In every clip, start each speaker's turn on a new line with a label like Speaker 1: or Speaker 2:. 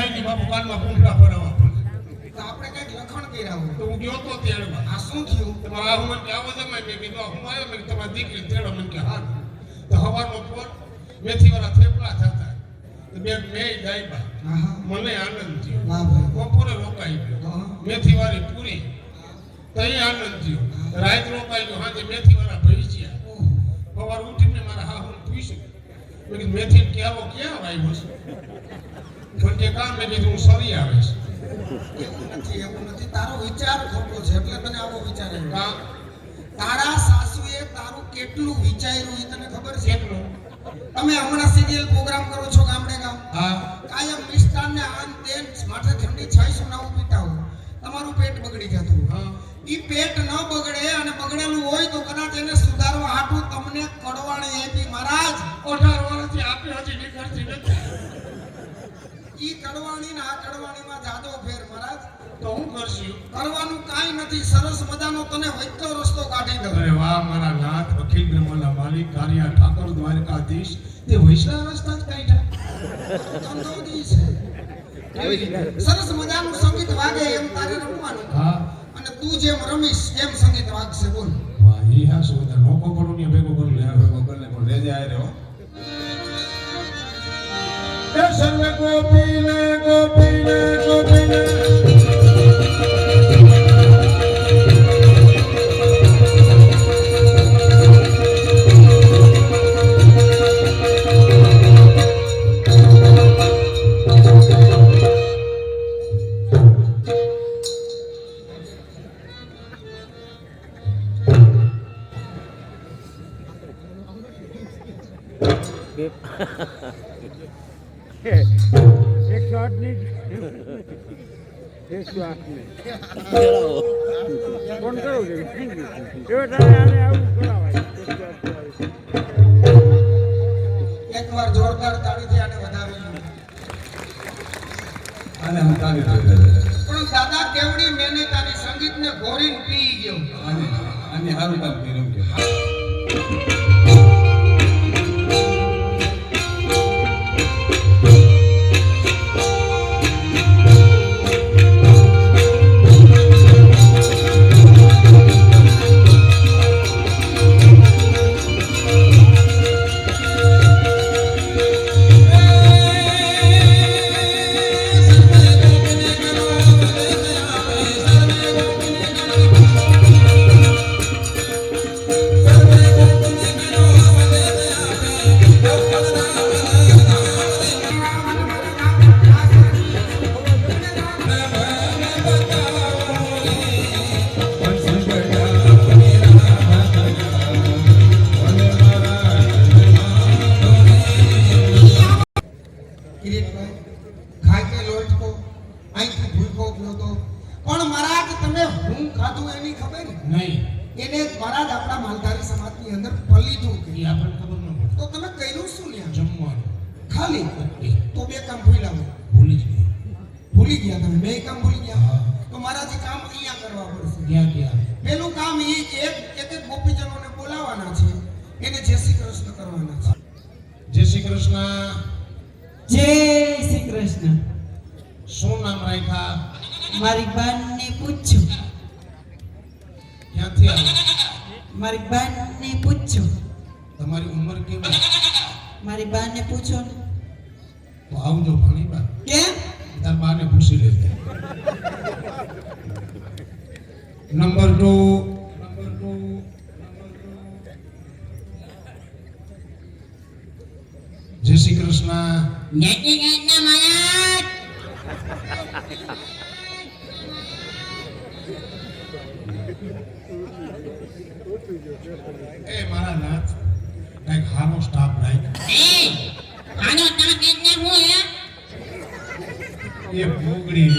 Speaker 1: હે કે બાપુ કાનમાં ભરાવા
Speaker 2: તો આપણે કંઈક લખણ કર્યા હોય.
Speaker 1: તો હું ગયો તો તેડવા.
Speaker 2: આ શું થયું?
Speaker 1: તમારા હું મને આવો તમે મેં કીધું હું આવ્યો મેં તમારી દીકરી તેડો. મને કે હા. તો હવાનો પોર મેથી વાળા થેપલા થતા. મેં
Speaker 2: હા હા
Speaker 1: મને આનંદ થયો. બપોરે રોકાઈ ગયો. મેથી વાળી પૂરી. તઈ આનંદ થયો. રાત રોકાઈ ગયો. હાજે મેથી વાળા ભજીયા.
Speaker 2: ગયા
Speaker 1: સવાર ઉઠીને મારા હા હું પૂછ્યું મેં કીધું મેથી કે ક્યાં આવ્યો છે? પણ કે કામ મેં કીધું હું સરી આવે છે.
Speaker 2: એવું નથી એવું નથી તારો વિચાર ખોટો છે એટલે તને આવો વિચાર આવ્યો. તારા સાસુએ તારું કેટલું વિચાર્યું એ તને ખબર છે?
Speaker 1: એટલું
Speaker 2: તમે હમણાં સિરિયલ પ્રોગ્રામ કરો છો ગામડે ગામ?
Speaker 1: હા.
Speaker 2: કાયમ મિષ્ટાન ને આન તેન માટે ઠંડી છાઈ સુનાવું પીતા હો તમારું પેટ બગડી જતું.
Speaker 1: હા.
Speaker 2: ઈ પેટ ન બગડે અને બગડેલું હોય તો કદાચ એને સુધારવા હાટું તમને કડવાણી આપી. મહારાજ
Speaker 1: અઢાર વર્ષથી આપી હજી નીકળતી નથી.
Speaker 2: ઈ કડવાણી ને આ કડવાણીમાં જાદો ફેર મહારાજ.
Speaker 1: તો હું કરશું?
Speaker 2: કરવાનું કાંઈ નથી. સરસ મજાનો તને વૈતલો રસ્તો કાઢી દઉં.
Speaker 1: અરે વાહ મારા નાથ અખિલ બ્રહ્માના માલિક કારિયા ઠાકર દ્વારકાધીશ. તે વૈષ્ણવ રસ્તા જ કાઢ્યા.
Speaker 2: છે. સરસ મજાનું સંગીત વાગે એમ તારે રમવાનું. તું જેમ રમીશ એમ સંગીત વાગશે બોલ.
Speaker 1: વાહ ઈ હા શું બધા લોકો કરું ને ભેગો કરું લે ભેગો કરી લે પણ રેજે આય રહ્યો એ સર્વે ગોપીને ગોપીને ગોપીને.
Speaker 3: એકસો આઠની એકસો આઠની ફોન કરવો જોઈએ એવો તારે આને આવું કરાવાય એકસો આઠ કરાવાય.
Speaker 2: એકવાર જોરદાર તાળીથી આને વધાવી પણ દાદા કેવડી મહેનત આની સંગીતને ઘોરીને પી ગયો.
Speaker 1: અને હારું કામ કર્યું
Speaker 2: ખાય લોટકો અહીંથી ભૂલકો ગયો તો પણ મહારાજ તમે હું ખાધું એની ખબર?
Speaker 1: નહીં.
Speaker 2: એને મહારાજ આપણા માલધારી સમાજની અંદર પલીધું
Speaker 1: એ આપણને ખબર ન પડે.
Speaker 2: તો તમે કર્યું શું લ્યા?
Speaker 1: જમવાનું.
Speaker 2: ખાલી? તો બે કામ ભૂલી લાવો
Speaker 1: ભૂલી જ ગયા.
Speaker 2: ભૂલી ગયા તમે? બે કામ ભૂલી ગયા. તો મારાથી કામ અહીંયા કરવા પડશે.
Speaker 1: ગયા ગયા?
Speaker 2: પેલું કામ એ કે એક એક એક ગોપીજનોને બોલાવવાના છે. એને જય શ્રી કૃષ્ણ કરવાના છે.
Speaker 1: જય શ્રી કૃષ્ણ.
Speaker 4: જય કૃષ્ણ.
Speaker 1: શું નામ રાખ્યા?
Speaker 4: મારી બાનને પૂછો.
Speaker 1: ક્યાંથી આવ્યા?
Speaker 4: મારી બાનને પૂછો.
Speaker 1: તમારી ઉંમર કેવી?
Speaker 4: મારી બાને પૂછો ને.
Speaker 1: તો આવજો ભણી બા.
Speaker 4: કેમ?
Speaker 1: તાર નંબર 2 શ્રી કૃષ્ણ એ મારા નાથ કંઈક હારો સ્ટાફ રાખ એ ભૂગળી એક ભૂંગળી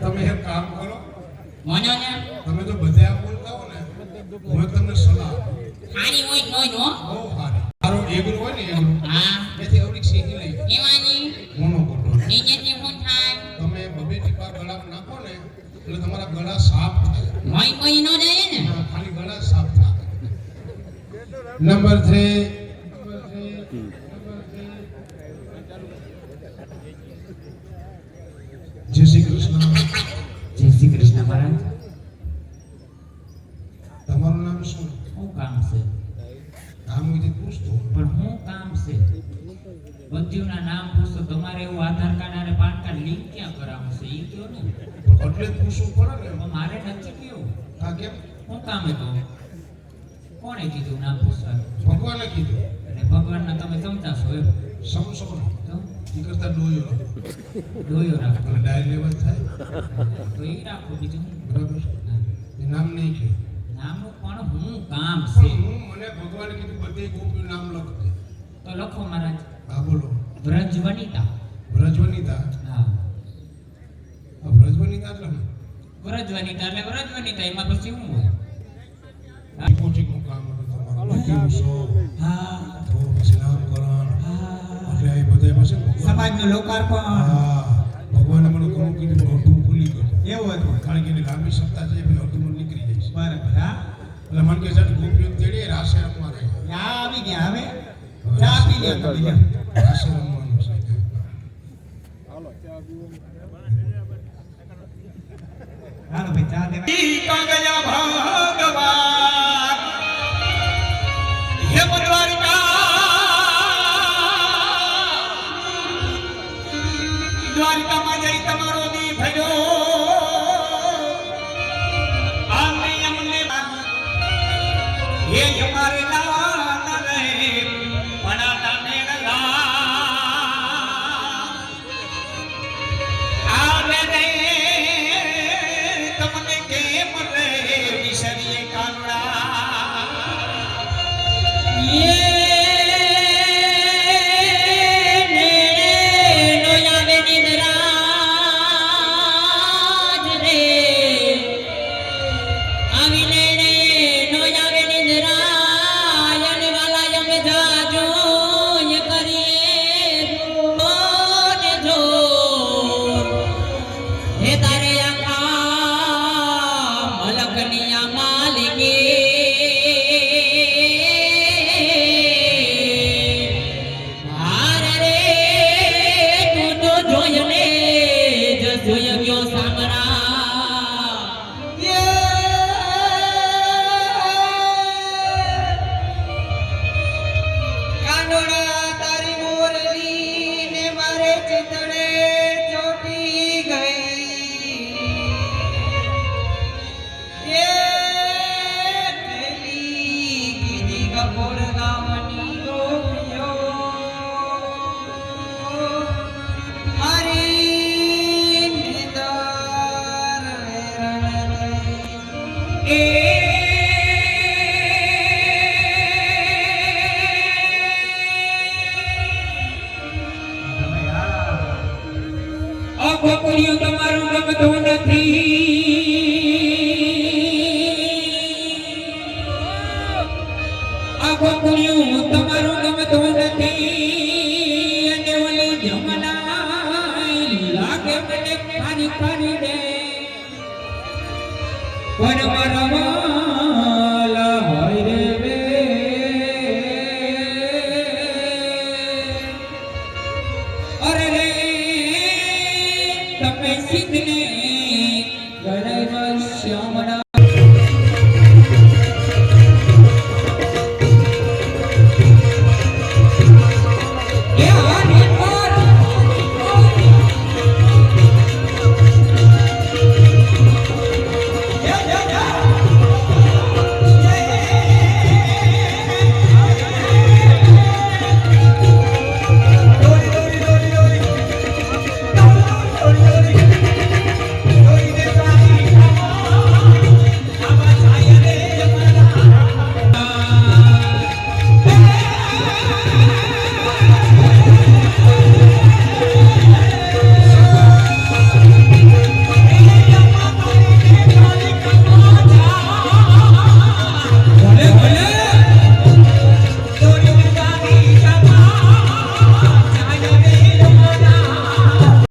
Speaker 1: તમે એક કામ કરો. તમે તો બધા બોલતા હો ને હું તમને સલાહ સારી હોય તો જો નંબર થ્રી જય શ્રી કૃષ્ણ
Speaker 5: જય શ્રી કૃષ્ણ મહારાજ
Speaker 1: તમારું નામ શું?
Speaker 5: શું કામ છે?
Speaker 1: નામ વિધિ પૂછતો.
Speaker 5: પણ શું કામ છે? બધુંના નામ પૂછો તમારે એવું આધાર કાર્ડ અને પાન કાર્ડ લિંક ક્યાં કરાવવું છે? એ કયો ને?
Speaker 1: એટલે પૂછવું પડે ને.
Speaker 5: મારે નથી કેવું
Speaker 1: હા કેમ?
Speaker 5: શું કામ હતું કોણે કીધું? નામ પૂછવાનું
Speaker 1: ભગવાને કીધું.
Speaker 5: અને ભગવાનના તમે સમજા છો એમ?
Speaker 1: સમસો
Speaker 5: તો?
Speaker 1: એ કરતા ડોયો
Speaker 5: ડોયો રાખો.
Speaker 1: ડાયર લેવલ થાય?
Speaker 5: તો એ રાખો બીજું.
Speaker 1: બરાબર નામ નહીં કે
Speaker 5: નામનું પણ હું કામ છે.
Speaker 1: મને ભગવાને કીધું બધે ગોપીનું નામ લખ
Speaker 5: તો લખો મહારાજ.
Speaker 1: હા બોલો.
Speaker 5: વ્રજ વનિતા
Speaker 1: વ્રજવનિતા?
Speaker 5: હા.
Speaker 1: વ્રજ વનિતા એટલે
Speaker 5: વ્રજ વનિતા એટલે વ્રજ વનિતા એમાં પછી શું હોય.
Speaker 1: દિવસો તો ભગવાન
Speaker 6: સમાજનું લોકાર્પણ.
Speaker 1: હા મને ઘણું કીધું અડધું ભૂલી ગયો
Speaker 6: એવું હતું.
Speaker 1: કારણ કે લાંબી સત્તા છે એટલે અડધું મને નીકળી જાય છે
Speaker 6: બરાબર હા?
Speaker 1: એટલે મને કે સાહેબ ગોપીઓ તેડી રાસે રમવા
Speaker 6: આવી ગયા હવે? ચા પી લ્યો તમે લ્યો.
Speaker 1: રાસે રમવાનું છે.
Speaker 6: હાલો ભાઈ ચા દેવા. કંગયા ભગવાન લાગે મને ખાની ખાની દે પણ